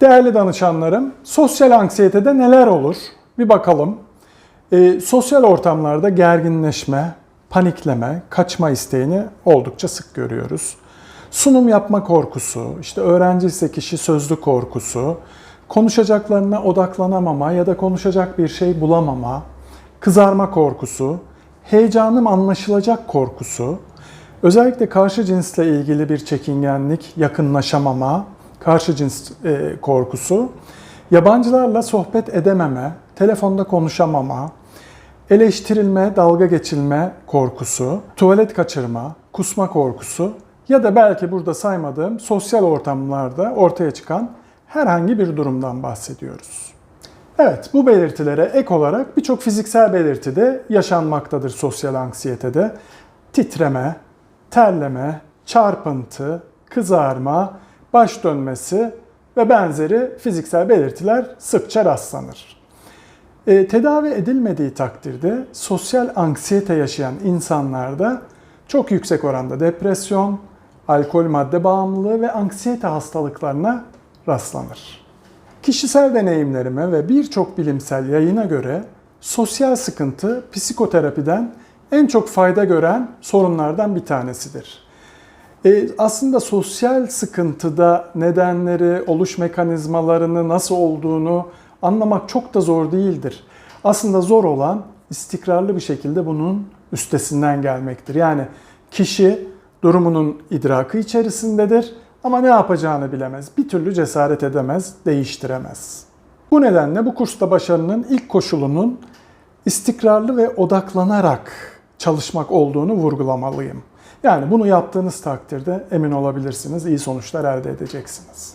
Değerli danışanlarım, sosyal anksiyetede neler olur? Bir bakalım. Ee, sosyal ortamlarda gerginleşme, panikleme, kaçma isteğini oldukça sık görüyoruz. Sunum yapma korkusu, işte öğrenci ise kişi sözlü korkusu, konuşacaklarına odaklanamama ya da konuşacak bir şey bulamama, kızarma korkusu, heyecanım anlaşılacak korkusu, özellikle karşı cinsle ilgili bir çekingenlik, yakınlaşamama, karşı cins e, korkusu, yabancılarla sohbet edememe, telefonda konuşamama, eleştirilme, dalga geçilme korkusu, tuvalet kaçırma, kusma korkusu ya da belki burada saymadığım sosyal ortamlarda ortaya çıkan herhangi bir durumdan bahsediyoruz. Evet, bu belirtilere ek olarak birçok fiziksel belirti de yaşanmaktadır sosyal anksiyetede. Titreme, terleme, çarpıntı, kızarma, baş dönmesi ve benzeri fiziksel belirtiler sıkça rastlanır. E, tedavi edilmediği takdirde sosyal anksiyete yaşayan insanlarda çok yüksek oranda depresyon, alkol madde bağımlılığı ve anksiyete hastalıklarına rastlanır. Kişisel deneyimlerime ve birçok bilimsel yayına göre sosyal sıkıntı psikoterapiden en çok fayda gören sorunlardan bir tanesidir. E, aslında sosyal sıkıntıda nedenleri, oluş mekanizmalarını nasıl olduğunu anlamak çok da zor değildir. Aslında zor olan istikrarlı bir şekilde bunun üstesinden gelmektir. Yani kişi durumunun idrakı içerisindedir ama ne yapacağını bilemez. Bir türlü cesaret edemez, değiştiremez. Bu nedenle bu kursta başarının ilk koşulunun istikrarlı ve odaklanarak çalışmak olduğunu vurgulamalıyım. Yani bunu yaptığınız takdirde emin olabilirsiniz iyi sonuçlar elde edeceksiniz.